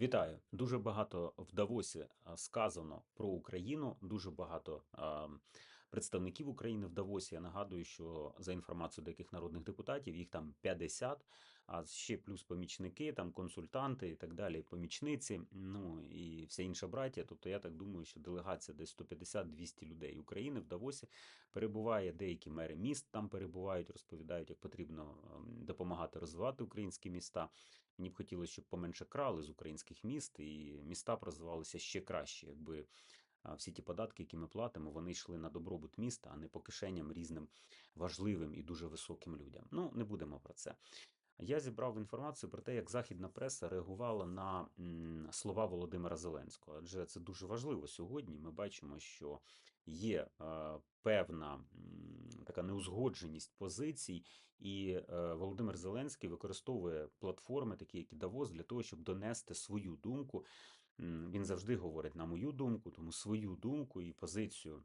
Вітаю! Дуже багато в Давосі сказано про Україну. Дуже багато представників України в Давосі. Я нагадую, що за інформацією деяких народних депутатів їх там 50, а ще плюс помічники, там консультанти і так далі, помічниці. Ну і вся інша браття. Тобто я так думаю, що делегація десь 150-200 людей України в Давосі перебуває. Деякі мери міст там перебувають, розповідають, як потрібно ем, допомагати розвивати українські міста. Мені б хотілося, щоб поменше крали з українських міст, і міста б розвивалися ще краще, якби всі ті податки, які ми платимо, вони йшли на добробут міста, а не по кишеням різним важливим і дуже високим людям. Ну, не будемо про це. Я зібрав інформацію про те, як західна преса реагувала на слова Володимира Зеленського. Адже це дуже важливо сьогодні. Ми бачимо, що є е, певна така неузгодженість позицій, і е, Володимир Зеленський використовує платформи, такі як Давос, для того, щоб донести свою думку. Він завжди говорить на мою думку, тому свою думку і позицію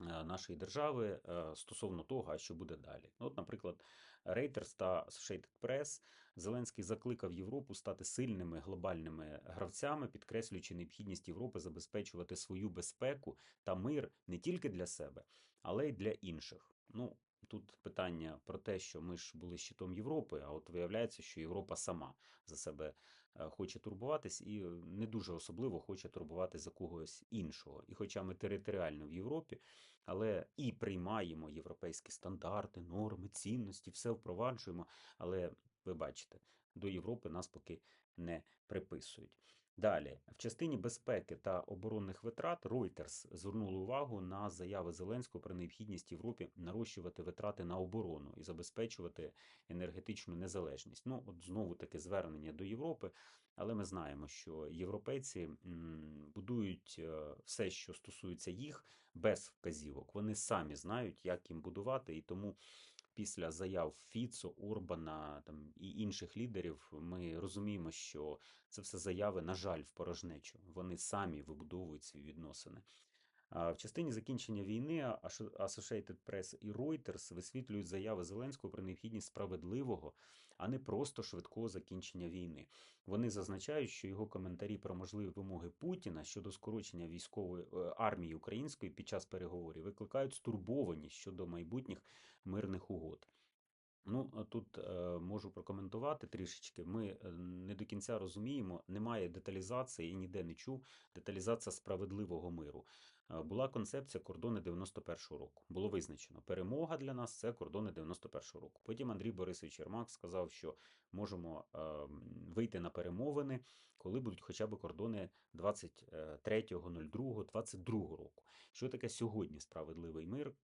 е, нашої держави стосовно того, що буде далі. От, наприклад, Reuters та Associated Press Зеленський закликав Європу стати сильними глобальними гравцями, підкреслюючи необхідність Європи забезпечувати свою безпеку та мир не тільки для себе, але й для інших. Ну, тут питання про те, що ми ж були щитом Європи, а от виявляється, що Європа сама за себе хоче турбуватись і не дуже особливо хоче турбуватись за когось іншого. І хоча ми територіально в Європі, але і приймаємо європейські стандарти, норми, цінності, все впроваджуємо. Але ви бачите, до Європи нас поки не приписують. Далі, в частині безпеки та оборонних витрат Reuters звернули увагу на заяви Зеленського про необхідність Європі нарощувати витрати на оборону і забезпечувати енергетичну незалежність. Ну, от знову таке звернення до Європи, але ми знаємо, що європейці будують е, все, що стосується їх, без вказівок. Вони самі знають, як їм будувати, і тому після заяв Фіцо, Урбана там і інших лідерів, ми розуміємо, що це все заяви, на жаль, в порожнечу. Вони самі вибудовують ці відносини. В частині закінчення війни Associated Press і Reuters висвітлюють заяви Зеленського про необхідність справедливого, а не просто швидкого закінчення війни. Вони зазначають, що його коментарі про можливі вимоги Путіна щодо скорочення військової е, армії української під час переговорів викликають стурбованість щодо майбутніх мирних угод. Ну, тут е, можу прокоментувати трішечки. Ми е, не до кінця розуміємо, немає деталізації і ніде не чув деталізація справедливого миру. Е, була концепція кордони 91-го року. Було визначено, перемога для нас це кордони 91-го року. Потім Андрій Борисович Єрмак сказав, що можемо е, вийти на перемовини, коли будуть хоча б кордони 23.02.22 року. Що таке сьогодні справедливий мир?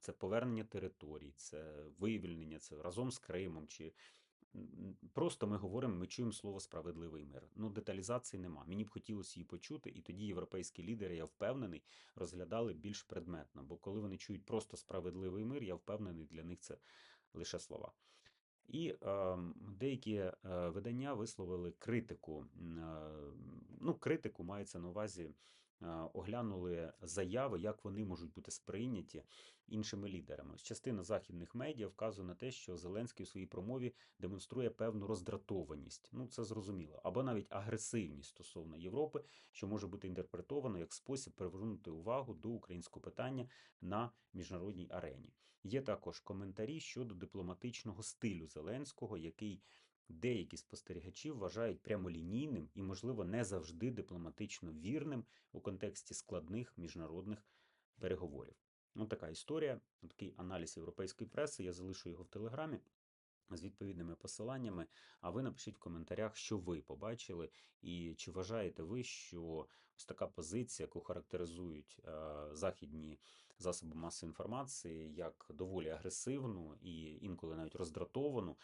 Це повернення територій, це вивільнення, це разом з Кримом. чи Просто ми говоримо, ми чуємо слово справедливий мир. Ну, деталізації нема. Мені б хотілося її почути, і тоді європейські лідери, я впевнений, розглядали більш предметно. Бо коли вони чують просто справедливий мир, я впевнений, для них це лише слова. І ем, деякі е, видання висловили критику. е, Ну, критику мається на увазі, оглянули заяви, як вони можуть бути сприйняті іншими лідерами. Частина західних медіа вказує на те, що Зеленський у своїй промові демонструє певну роздратованість. Ну, це зрозуміло, або навіть агресивність стосовно Європи, що може бути інтерпретовано як спосіб привернути увагу до українського питання на міжнародній арені. Є також коментарі щодо дипломатичного стилю Зеленського, який деякі спостерігачі вважають прямолінійним і, можливо, не завжди дипломатично вірним у контексті складних міжнародних переговорів. Ну, така історія, такий аналіз європейської преси. Я залишу його в телеграмі з відповідними посиланнями. А ви напишіть в коментарях, що ви побачили, і чи вважаєте ви, що ось така позиція, яку характеризують е, західні засоби масової інформації, як доволі агресивну і інколи навіть роздратовану,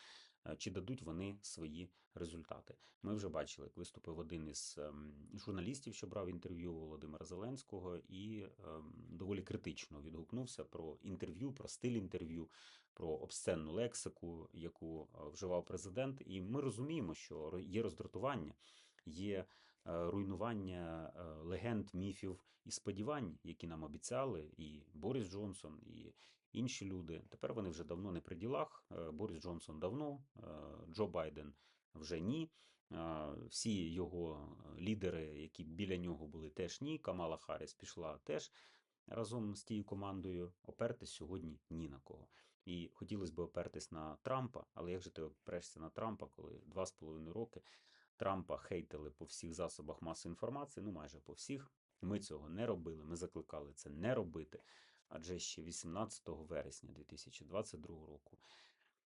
чи дадуть вони свої результати. Ми вже бачили, як виступив один із ем, журналістів, що брав інтерв'ю Володимира Зеленського, і ем, доволі критично відгукнувся про інтерв'ю, про стиль інтерв'ю, про обсценну лексику, яку е, вживав президент. І ми розуміємо, що є роздратування, є е, руйнування е, легенд, міфів і сподівань, які нам обіцяли, і Борис Джонсон, і інші люди. Тепер вони вже давно не при ділах. Е, Борис Джонсон давно, е, Джо Байден вже ні. Всі його лідери, які біля нього були, теж ні. Камала Харріс пішла теж разом з тією командою. Опертись сьогодні ні на кого. І хотілося б опертись на Трампа, але як же ти опрешся на Трампа, коли два з половиною роки Трампа хейтили по всіх засобах масової інформації, ну майже по всіх. Ми цього не робили. Ми закликали це не робити. Адже ще 18 вересня 2022 року,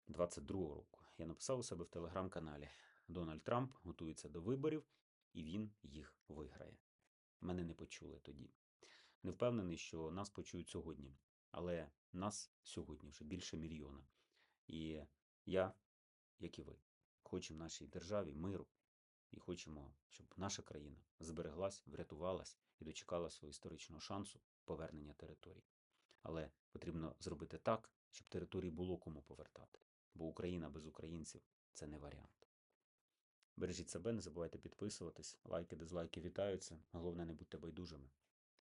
22 року, я написав у себе в телеграм-каналі: Дональд Трамп готується до виборів, і він їх виграє. Мене не почули тоді. Не впевнений, що нас почують сьогодні, але нас сьогодні вже більше мільйона. І я, як і ви, хочемо нашій державі миру і хочемо, щоб наша країна збереглась, врятувалась і дочекала свого історичного шансу повернення територій. Але потрібно зробити так, щоб території було кому повертати, бо Україна без українців це не варіант. Бережіть себе, не забувайте підписуватись, лайки, дизлайки вітаються. Головне, не будьте байдужими.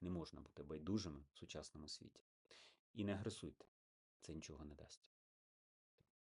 Не можна бути байдужими в сучасному світі. І не агресуйте, це нічого не дасть.